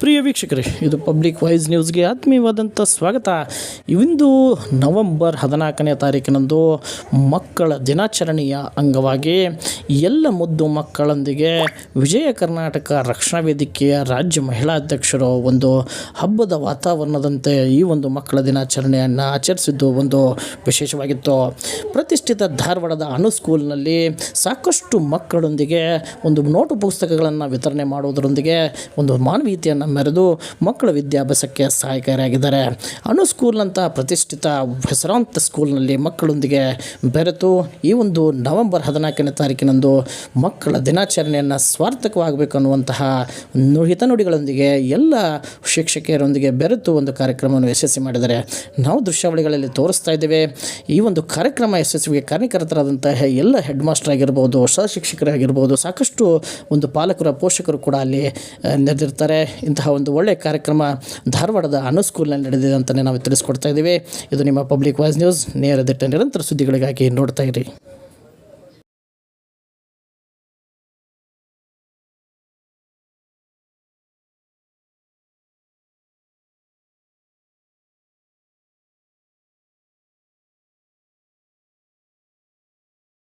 ಪ್ರಿಯ ವೀಕ್ಷಕರೇ, ಇದು public voice ನ್ಯೂಸ್ಗೆ ಆತ್ಮೀಯವಾದಂಥ ಸ್ವಾಗತ. ಇಂದು ನವೆಂಬರ್ ಹದಿನಾಲ್ಕನೇ ತಾರೀಕಿನಂದು ಮಕ್ಕಳ ದಿನಾಚರಣೆಯ ಅಂಗವಾಗಿ ಎಲ್ಲ ಮುದ್ದು ಮಕ್ಕಳೊಂದಿಗೆ ವಿಜಯ ಕರ್ನಾಟಕ ರಕ್ಷಣಾ ವೇದಿಕೆಯ ರಾಜ್ಯ ಮಹಿಳಾ ಅಧ್ಯಕ್ಷರು ಒಂದು ಹಬ್ಬದ ವಾತಾವರಣದಂತೆ ಈ ಒಂದು ಮಕ್ಕಳ ದಿನಾಚರಣೆಯನ್ನು ಆಚರಿಸಿದ್ದು ಒಂದು ವಿಶೇಷವಾಗಿತ್ತು. ಪ್ರತಿಷ್ಠಿತ ಧಾರವಾಡದ ಅನು ಸ್ಕೂಲ್ನಲ್ಲಿ ಸಾಕಷ್ಟು ಮಕ್ಕಳೊಂದಿಗೆ ಒಂದು ನೋಟು ಪುಸ್ತಕಗಳನ್ನು ವಿತರಣೆ ಮಾಡುವುದರೊಂದಿಗೆ ಒಂದು ಮಾನವೀಯತೆಯನ್ನು ಮೆರೆದು ಮಕ್ಕಳ ವಿದ್ಯಾಭ್ಯಾಸಕ್ಕೆ ಸಹಾಯಕಾರಿಯಾಗಿದ್ದಾರೆ ಅನು ಸ್ಕೂಲ್ನಂಥ ಪ್ರತಿಷ್ಠಿತ ಹೆಸರಾಂತ ಸ್ಕೂಲ್ನಲ್ಲಿ ಮಕ್ಕಳೊಂದಿಗೆ ಬೆರೆತು ಈ ಒಂದು ನವೆಂಬರ್ ಹದಿನಾಲ್ಕನೇ ತಾರೀಕಿನಂದು ಮಕ್ಕಳ ದಿನಾಚರಣೆಯನ್ನು ಸ್ವಾರ್ಥಕವಾಗಬೇಕು ಅನ್ನುವಂತಹ ನು ಹಿತನುಡಿಗಳೊಂದಿಗೆ ಎಲ್ಲ ಶಿಕ್ಷಕಿಯರೊಂದಿಗೆ ಬೆರೆತು ಒಂದು ಕಾರ್ಯಕ್ರಮವನ್ನು ಯಶಸ್ವಿ ಮಾಡಿದ್ದಾರೆ. ನಾವು ದೃಶ್ಯಾವಳಿಗಳಲ್ಲಿ ತೋರಿಸ್ತಾ ಇದ್ದೇವೆ. ಈ ಒಂದು ಕಾರ್ಯಕ್ರಮ ಯಶಸ್ವಿಗೆ ಕಾರ್ಯಕರ್ತರಾದಂತಹ ಎಲ್ಲ ಹೆಡ್ ಮಾಸ್ಟರ್ ಆಗಿರ್ಬೋದು ಸಹಶಿಕ್ಷಕರಾಗಿರ್ಬೋದು ಸಾಕಷ್ಟು ಒಂದು ಪಾಲಕರ, ಪೋಷಕರು ಕೂಡ ಅಲ್ಲಿ ನೆರೆದಿರ್ತಾರೆ. ಇಂತಹ ಒಂದು ಒಳ್ಳೆಯ ಕಾರ್ಯಕ್ರಮ ಧಾರವಾಡದ ಅನು ಸ್ಕೂಲ್ನಲ್ಲಿ ನಡೆದಿದೆ ಅಂತಲೇ ನಾವು ತಿಳಿಸ್ಕೊಡ್ತಾ ಇದ್ದೀವಿ. ಇದು ನಿಮ್ಮ ಪಬ್ಲಿಕ್ ವಾಯ್ಸ್ ನ್ಯೂಸ್ ನೇರ ದಿಟ್ಟ ನಿರಂತರ ಸುದ್ದಿಗಳಿಗಾಗಿ ನೋಡ್ತಾ ಇರಿ.